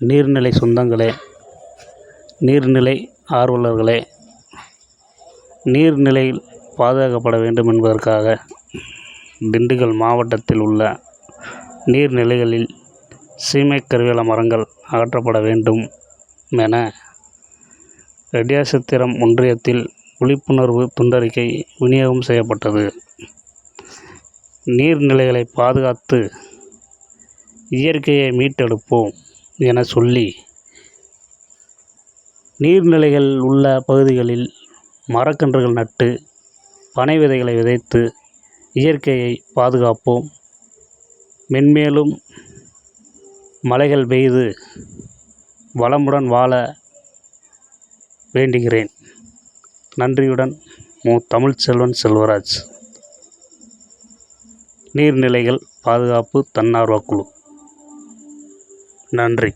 நீர்நிலை சொந்தங்களே நீர்நிலை ஆர்வலர்களே நீர்நிலையில் பாதுகாக்கப்பட வேண்டும் என்பதற்காக திண்டுக்கல் மாவட்டத்தில் உள்ள நீர்நிலைகளில் சீமை கருவேல மரங்கள் அகற்றப்பட வேண்டும் என ரெட்டியாசத்திரம் ஒன்றியத்தில் விழிப்புணர்வு துண்டறிக்கை விநியோகம் செய்யப்பட்டது. நீர்நிலைகளை பாதுகாத்து இயற்கையை மீட்டெடுப்போம். என சொல்லி நீர்நிலைகள் உள்ள பகுதிகளில் மரக்கன்றுகள் நட்டு பனை விதைகளை விதைத்து இயற்கையை பாதுகாப்போம். மென்மேலும் மழைகள் பெய்து வளமுடன் வாழ வேண்டுகிறேன். நன்றியுடன் மு. தமிழ்ச்செல்வன் செல்வராஜ். நீர்நிலைகள் பாதுகாப்பு தன்னார்வ குழு நன்றி.